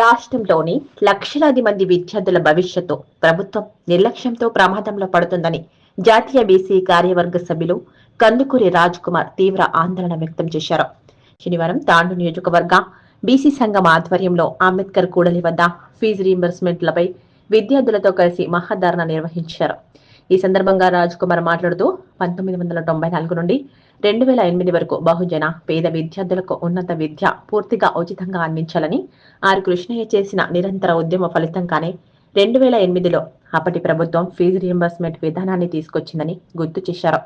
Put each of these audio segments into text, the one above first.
రాష్ట్రంలోని లక్షలాది మంది విద్యార్థుల భవిష్యత్తు ప్రభుత్వం నిర్లక్ష్యంతో ప్రమాదంలో పడుతుందని జాతీయ బీసీ కార్యవర్గ సభ్యులు కందుకూరి రాజ్ కుమార్ తీవ్ర ఆందోళన వ్యక్తం చేశారు. శనివారం తాండు నియోజకవర్గ బీసీ సంఘం ఆధ్వర్యంలో అంబేద్కర్ కూడలి వద్ద ఫీజు రీంబర్స్మెంట్లపై విద్యార్థులతో కలిసి మహాధారణ నిర్వహించారు. ఈ సందర్భంగా రాజ్ కుమార్ మాట్లాడుతూ పంతొమ్మిది వందల తొంభై నాలుగు నుండి రెండు వేల ఎనిమిది వరకు బహుజన పేద విద్యార్థులకు ఉన్నత విద్య పూర్తిగా ఉచితంగా అందించాలని ఆర్ కృష్ణయ్య చేసిన నిరంతర ఉద్యమ ఫలితంగానే రెండు వేల ఎనిమిదిలో అప్పటి ప్రభుత్వం ఫీజు రియంబర్స్మెంట్ విధానాన్ని తీసుకొచ్చిందని గుర్తు చేశారు.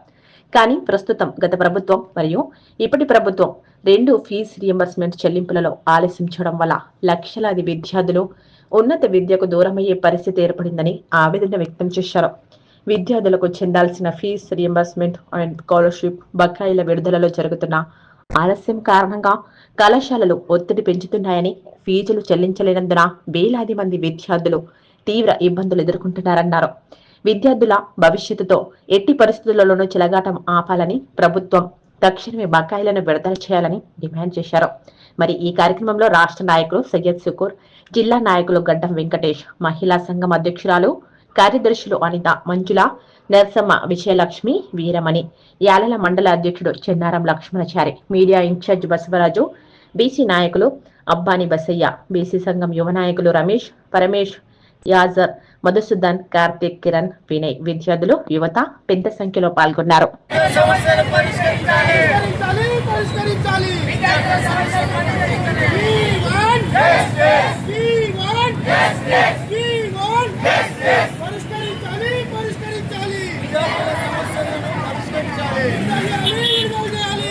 కానీ ప్రస్తుతం గత ప్రభుత్వం మరియు ఇప్పటి ప్రభుత్వం రెండు ఫీజు రియంబర్స్మెంట్ చెల్లింపులలో ఆలస్యం చేయడం వల్ల లక్షలాది విద్యార్థులు ఉన్నత విద్యకు దూరమయ్యే పరిస్థితి ఏర్పడిందని ఆవేదన వ్యక్తం చేశారు. విద్యార్థులకు చెందాల్సిన ఫీజు రియంబర్స్మెంట్ అండ్ స్కాలర్షిప్ బకాయిల విడుదలలో జరుగుతున్న ఆలస్యం కారణంగా కళాశాలలు ఒత్తిడి పెంచుతున్నాయని ఫీజులు చెల్లించలేనందున వేలాది మంది విద్యార్థులు తీవ్ర ఇబ్బందులు ఎదుర్కొంటున్నారన్నారు. విద్యార్థుల భవిష్యత్తుతో ఎట్టి పరిస్థితులలోనూ చెలగాటం ఆపాలని ప్రభుత్వం తక్షణమే బకాయిలను విడుదల చేయాలని డిమాండ్ చేశారు. మరి ఈ కార్యక్రమంలో రాష్ట్ర నాయకులు సయ్యద్ సుకూర్ జిల్లా నాయకులు గడ్డం వెంకటేష్ మహిళా సంఘం అధ్యక్షురాలు కార్యదర్శులు అనిత మంజుల నరసమ్మ విజయలక్ష్మి వీరమణి యాలల మండల అధ్యక్షుడు Chennaram Lakshmanachari media in-charge Basavaraju BC నాయకులు అబ్బాని బసయ్య బీసీ సంఘం యువ నాయకులు రమేష్ పరమేష్ యాజర్ మధుసూదన్ కార్తిక్ కిరణ్ వినయ్ విద్యార్థులు యువత పెద్ద సంఖ్యలో పాల్గొన్నారు. పరిష్కరించాలి పరిష్కరించాలి పరిష్కరించాలి We want We want We want పరిష్కరించాలి పరిష్కరించాలి విద్యార్థుల సమస్యలను పరిష్కరించాలి విడుదల చేయాలి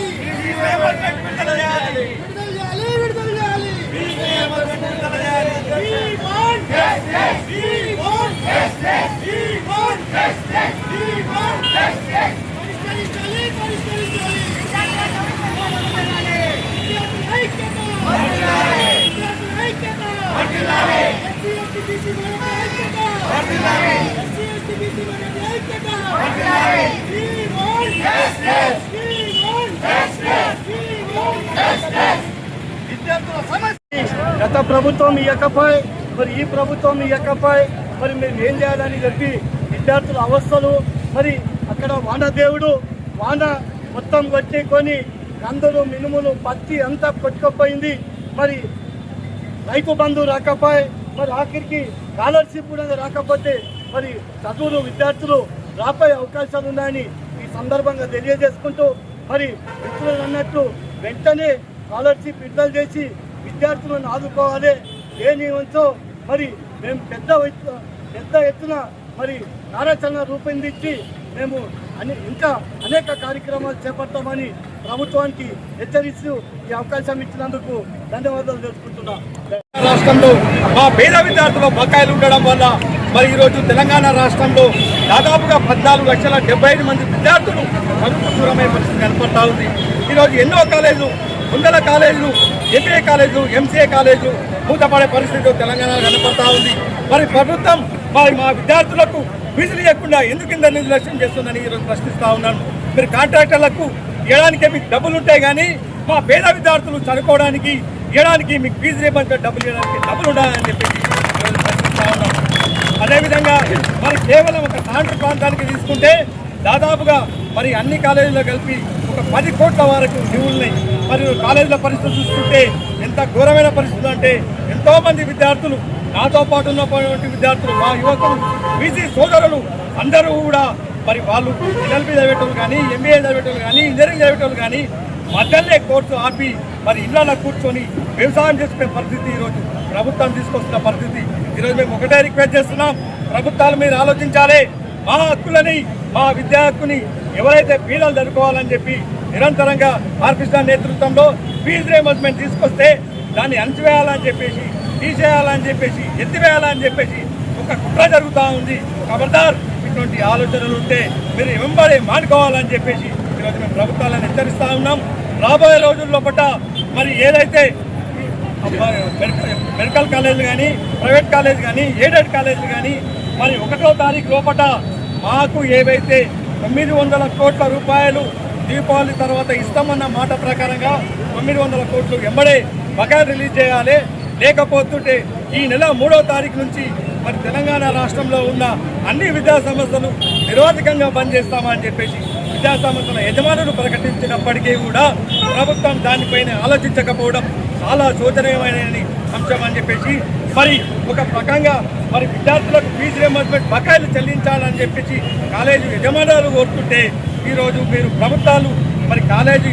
విడుదల చేయాలి విడుదల చేయాలి విడుదల చేయాలి విడుదల చేయాలి విడుదల చేయాలి We want We want We want We want పరిష్కరించాలి పరిష్కరించాలి విద్యార్థుల ఐక్యత విద్యార్థుల ఐక్యత ఎస్సీ ఎస్టీ బీసీ మైనారిటీ ఐక్యత ఎస్సీ ఎస్టీ బీసీ మైనారిటీ ఐక్యత We want We want We want విద్యార్థుల సమస్య గత ప్రభుత్వం ఇయ్యకపోయి మరి ఈ ప్రభుత్వం ఇయ్యకపోయి మరి మేము ఏం చేయాలని చెప్పి విద్యార్థుల అవస్థలు మరి అక్కడ వానదేవుడు వాన మొత్తం కొట్టుకొని కందులు మినుములు పత్తి అంతా కొట్టుకుపోయింది. మరి రైతు బంధు రాకపోయి మరి ఆఖరికి స్కాలర్షిప్ కూడా రాకపోతే మరి చదువులు విద్యార్థులు రాపోయే అవకాశాలు ఉన్నాయని ఈ సందర్భంగా తెలియజేసుకుంటూ మరి మిత్రులు అన్నట్టు వెంటనే స్కాలర్షిప్ విడుదల చేసి విద్యార్థులను ఆదుకోవాలి. ఏ నియమంతో మరి మేము పెద్ద పెద్ద ఎత్తున మరి కార్యాచరణ రూపొందించి మేము అనే ఇంకా అనేక కార్యక్రమాలు చేపడతామని ప్రభుత్వానికి హెచ్చరిస్తూ ఈ అవకాశం ఇచ్చినందుకు ధన్యవాదాలు తెలుసుకుంటున్నా రాష్ట్రంలో మా పేద విద్యార్థుల బకాయిలు ఉండడం వల్ల మరి ఈరోజు తెలంగాణ రాష్ట్రంలో దాదాపుగా పద్నాలుగు లక్షల డెబ్బై ఐదు మంది విద్యార్థులు చదువుకు దూరమైన పరిస్థితి కనపడతా ఉంది. ఈరోజు ఎన్నో కాలేజీలు వందల కాలేజీలు ఎంబీఏ కాలేజీలు ఎంసీఏ కాలేజీలు మూతపడే పరిస్థితి తెలంగాణలో కనపడతా ఉంది. మరి ప్రభుత్వం మరి మా విద్యార్థులకు ఫీజులు ఇవ్వకుండా ఎందుకు ఇంత నిర్లక్ష్యం చేస్తుందని ఈరోజు ప్రశ్నిస్తా ఉన్నాను. మీరు కాంట్రాక్టర్లకు ఇవ్వడానికి మీకు డబ్బులు ఉంటాయి కానీ మా పేద విద్యార్థులు చదువుకోవడానికి ఇవ్వడానికి మీకు ఫీజు రీబర్స్మెంట్ డబ్బులు ఇవ్వడానికి డబ్బులు ఉండాలని చెప్పేసి ప్రశ్నిస్తా ఉన్నాం అదేవిధంగా మరి కేవలం ఒక తాండ్రి ప్రాంతానికి తీసుకుంటే దాదాపుగా మరి అన్ని కాలేజీలో కలిపి ఒక పది కోట్ల వరకు నివులున్నాయి మరియు కాలేజీల పరిస్థితి చూసుకుంటే ఎంత ఘోరమైన పరిస్థితులు అంటే ఎంతో మంది విద్యార్థులు నాతో పాటు ఉన్నటువంటి విద్యార్థులు మా యువకులు బీసీ సోదరులు అందరూ కూడా మరి వాళ్ళు ఎల్ఎల్బి చదివేటోళ్ళు కానీ ఎంబీఏ చదివేటోళ్ళు కానీ ఇంజనీరింగ్ చదివేటోళ్ళు కానీ మధ్యలే కోర్సు ఆపి మరి ఇళ్ళలో కూర్చొని వ్యవసాయం చేసుకునే పరిస్థితి ఈరోజు. ప్రభుత్వం తీసుకొస్తున్న పరిస్థితి. ఈరోజు మేము ఒకటే రిక్వెస్ట్ చేస్తున్నాం. ప్రభుత్వాలు మీరు ఆలోచించాలి. మా హక్కులని మా విద్యా హక్కుని ఎవరైతే పీడలు జరుపుకోవాలని చెప్పి నిరంతరంగా ఆర్కృష్ణ నేతృత్వంలో ఫీజు రియంబర్స్మెంట్ తీసుకొస్తే దాన్ని అణచివేయాలని చెప్పేసి తీసేయాలని చెప్పేసి ఎత్తివేయాలని చెప్పేసి ఒక కుట్ర జరుగుతూ ఉంది. ఖబర్దార్ ఇటువంటి ఆలోచనలు ఉంటే మీరు వెంబడి మానుకోవాలని చెప్పేసి ఈరోజు మేము ప్రభుత్వాలను హెచ్చరిస్తూ ఉన్నాం. రాబోయే రోజుల్లో పట్ల మరి ఏదైతే మెడికల్ మెడికల్ కాలేజీలు కానీ ప్రైవేట్ కాలేజ్ కానీ ఎయిడెడ్ కాలేజీలు కానీ మరి ఒకటో తారీఖు లోపల మాకు ఏవైతే తొమ్మిది వందల కోట్ల రూపాయలు దీపావళి తర్వాత ఇస్తామన్న మాట ప్రకారంగా తొమ్మిది వందల కోట్లు ఎంబడే బకాయి రిలీజ్ చేయాలి. లేకపోతుంటే ఈ నెల మూడో తారీఖు నుంచి మరి తెలంగాణ రాష్ట్రంలో ఉన్న అన్ని విద్యాసంస్థలు నిరోధకంగా బంద్ చేస్తామని చెప్పేసి విద్యాసంస్థల యజమానులు ప్రకటించినప్పటికీ కూడా ప్రభుత్వం దానిపైన ఆలోచించకపోవడం చాలా శోచనీయమైన అంశం అని చెప్పేసి మరి ఒక రకంగా మరి విద్యార్థులకు ఫీజు రియంబర్స్మెంట్ బకాయిలు చెల్లించాలని చెప్పేసి కాలేజీ యజమానాలు కోరుతుంటే ఈరోజు మీరు ప్రభుత్వాలు మరి కాలేజీ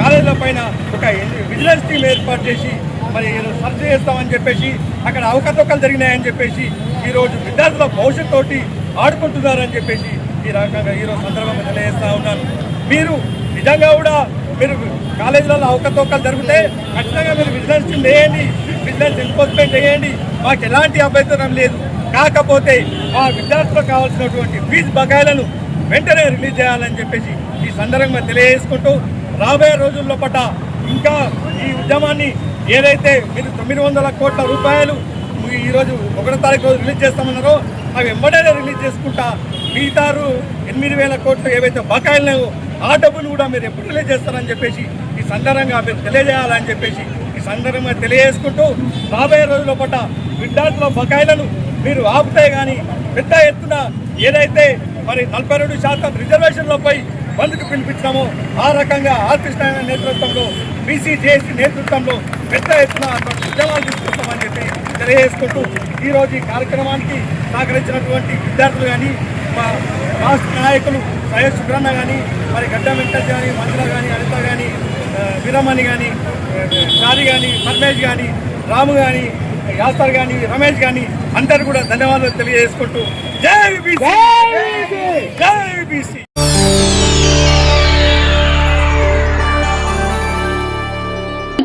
కాలేజీల పైన ఒక విజిలెన్స్ టీం ఏర్పాటు చేసి మరి సర్చ్ చేస్తామని చెప్పేసి అక్కడ అవకతవకలు జరిగినాయని చెప్పేసి ఈరోజు విద్యార్థుల భవిష్యత్తు తోటి ఆడుకుంటున్నారని చెప్పేసి ఈ రకంగా ఈరోజు సందర్భంగా తెలియజేస్తా ఉన్నాను. మీరు నిజంగా కూడా మీరు కాలేజీలలో అవకతవకలు జరిగితే ఖచ్చితంగా మీరు విజిలెన్స్ టీం వేయండి విజిలెన్స్ ఎన్ఫోర్స్మెంట్ వేయండి మాకు ఎలాంటి అభ్యంతరం లేదు. కాకపోతే మా విద్యార్థులకు కావాల్సినటువంటి ఫీజు బకాయిలను వెంటనే రిలీజ్ చేయాలని చెప్పేసి ఈ సందర్భంగా తెలియజేసుకుంటూ రాబోయే రోజుల్లో పట్ల ఇంకా ఈ ఉద్యమాన్ని ఏదైతే మీరు తొమ్మిది వందల కోట్ల రూపాయలు ఈరోజు ఒకటో తారీఖు రోజు రిలీజ్ చేస్తామన్నారో అవి వెంబడే రిలీజ్ చేసుకుంటా మిగతారు ఎనిమిది వేల కోట్లు ఏవైతే బకాయిలు ఆ డబ్బులు కూడా మీరు ఎప్పుడు రిలీజ్ చేస్తారని చెప్పేసి ఈ సందర్భంగా మీరు తెలియజేయాలని చెప్పేసి ఈ సందర్భంగా తెలియజేసుకుంటూ రాబోయే రోజుల పట్ల విద్యార్థుల బకాయిలను మీరు ఆపుతే కానీ పెద్ద ఎత్తున ఏదైతే మరి నలభై రెండు శాతం రిజర్వేషన్లపై బంద్కు పిలిపించినామో ఆ రకంగా ఆర్ నేతృత్వంలో బీసీ నేతృత్వంలో పెద్ద ఎత్తున ఉద్యమాలు తీసుకుంటామని చెప్పి తెలియజేసుకుంటూ ఈరోజు ఈ కార్యక్రమానికి సహకరించినటువంటి విద్యార్థులు కానీ మా రాష్ట్ర నాయకులు సయ్యద్ సుబ్రహ్మ కానీ మరి గడ్డ వెంకట్ కానీ మంజుల కానీ అనిత కానీ వీరమణి కానీ చారి కానీ పరమేష్ కానీ రాము కానీ యాసర్ కానీ రమేష్ కానీ అందరు కూడా ధన్యవాదాలు తెలియజేసుకుంటూ జై బీసీ! జై బీసీ!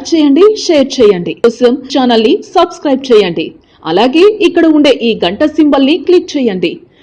చేయండి షేర్ చేయండి. కోసం ఛానల్ని సబ్స్క్రైబ్ చేయండి. అలాగే ఇక్కడ ఉండే ఈ గంట సింబల్ని క్లిక్ చేయండి.